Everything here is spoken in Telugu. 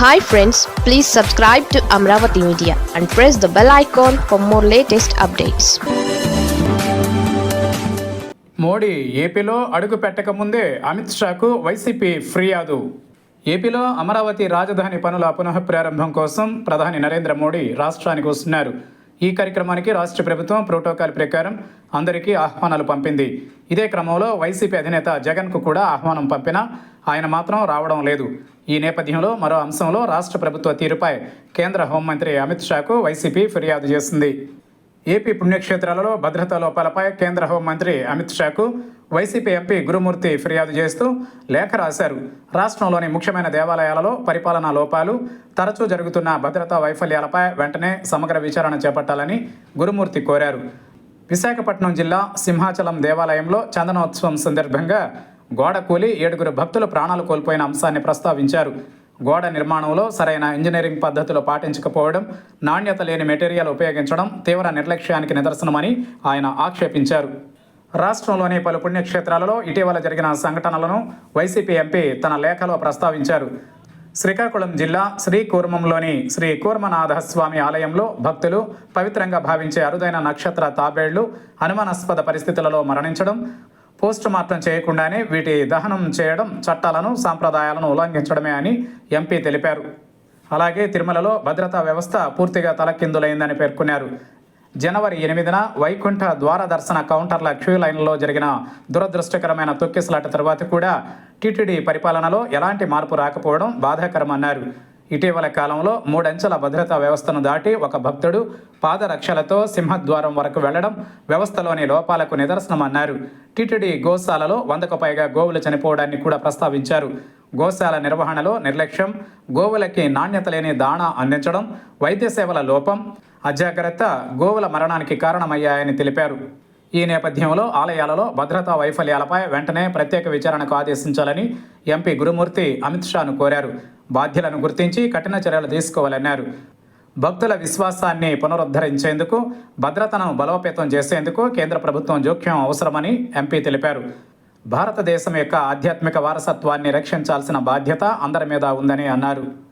Hi friends please subscribe to Amaravati media and press the bell icon for more latest updates Modi ఏపీలో అడుగు పెట్టకముందే అమిత్ షాకు వైసీపీ ఫిర్యాదు. ఏపీలో అమరావతి రాజధాని పనుల పునః ప్రారంభం కోసం ప్రధాని నరేంద్ర మోడీ రాష్ట్రానికి వస్తున్నారు. ఈ కార్యక్రమానికి రాష్ట్ర ప్రభుత్వం ప్రోటోకాల్ ప్రకారం అందరికీ ఆహ్వానాలు పంపింది. ఇదే క్రమంలో వైసీపీ అధినేత జగన్కు కూడా ఆహ్వానం పంపినా ఆయన మాత్రం రావడం లేదు. ఈ నేపథ్యంలో మరో అంశంలో రాష్ట్ర ప్రభుత్వ తీరుపై కేంద్ర హోంమంత్రి అమిత్ షాకు వైసీపీ ఫిర్యాదు చేసింది. ఏపీ పుణ్యక్షేత్రాలలో భద్రతా లోపాలపై కేంద్ర హోంమంత్రి అమిత్ షాకు వైసీపీ ఎంపీ గురుమూర్తి ఫిర్యాదు చేస్తూ లేఖ రాశారు. రాష్ట్రంలోని ముఖ్యమైన దేవాలయాలలో పరిపాలనా లోపాలు తరచూ జరుగుతున్న భద్రతా వైఫల్యాలపై వెంటనే సమగ్ర విచారణ చేపట్టాలని గురుమూర్తి కోరారు. విశాఖపట్నం జిల్లా సింహాచలం దేవాలయంలో చందనోత్సవం సందర్భంగా గోడ కూలి ఏడుగురు భక్తులు ప్రాణాలు కోల్పోయిన అంశాన్ని ప్రస్తావించారు. గోడ నిర్మాణంలో సరైన ఇంజనీరింగ్ పద్ధతులు పాటించకపోవడం నాణ్యత లేని మెటీరియల్ ఉపయోగించడం తీవ్ర నిర్లక్ష్యానికి నిదర్శనమని ఆయన ఆక్షేపించారు. రాష్ట్రంలోని పలు పుణ్యక్షేత్రాలలో ఇటీవల జరిగిన సంఘటనలను వైసీపీ ఎంపీ తన లేఖలో ప్రస్తావించారు. శ్రీకాకుళం జిల్లా శ్రీకూర్మంలోని శ్రీ కూర్మనాథస్వామి ఆలయంలో భక్తులు పవిత్రంగా భావించే అరుదైన నక్షత్ర తాబేళ్ళు అనుమానాస్పద పరిస్థితులలో మరణించడం పోస్ట్ మార్టం చేయకుండానే వీటి దహనం చేయడం చట్టాలను సాంప్రదాయాలను ఉల్లంఘించడమే అని ఎంపీ తెలిపారు. అలాగే తిరుమలలో భద్రతా వ్యవస్థ పూర్తిగా తలకిందులైందని పేర్కొన్నారు. జనవరి ఎనిమిదిన వైకుంఠ ద్వార దర్శన కౌంటర్ల క్యూ లైన్లో జరిగిన దురదృష్టకరమైన తొక్కిసలాట తర్వాత కూడా టీటీడీ పరిపాలనలో ఎలాంటి మార్పు రాకపోవడం బాధాకరమన్నారు. ఇటీవల కాలంలో మూడంచెల భద్రతా వ్యవస్థను దాటి ఒక భక్తుడు పాదరక్షలతో సింహద్వారం వరకు వెళ్ళడం వ్యవస్థలోని లోపాలకు నిదర్శనమన్నారు. టీటీడీ గోశాలలో వందకు పైగా గోవులు చనిపోవడాన్ని కూడా ప్రస్తావించారు. గోశాల నిర్వహణలో నిర్లక్ష్యం గోవులకి నాణ్యత లేని దాణా అందించడం వైద్య సేవల లోపం అజాగ్రత్త గోవుల మరణానికి కారణమయ్యాయని తెలిపారు. ఈ నేపథ్యంలో ఆలయాలలో భద్రతా వైఫల్యాలపై వెంటనే ప్రత్యేక విచారణకు ఆదేశించాలని ఎంపీ గురుమూర్తి అమిత్ షాను కోరారు. బాధ్యులను గుర్తించి కఠిన చర్యలు తీసుకోవాలన్నారు. భక్తుల విశ్వాసాన్ని పునరుద్ధరించేందుకు భద్రతను బలోపేతం చేసేందుకు కేంద్ర ప్రభుత్వం జోక్యం అవసరమని ఎంపీ తెలిపారు. భారతదేశం యొక్క ఆధ్యాత్మిక వారసత్వాన్ని రక్షించాల్సిన బాధ్యత అందరి మీద ఉందని అన్నారు.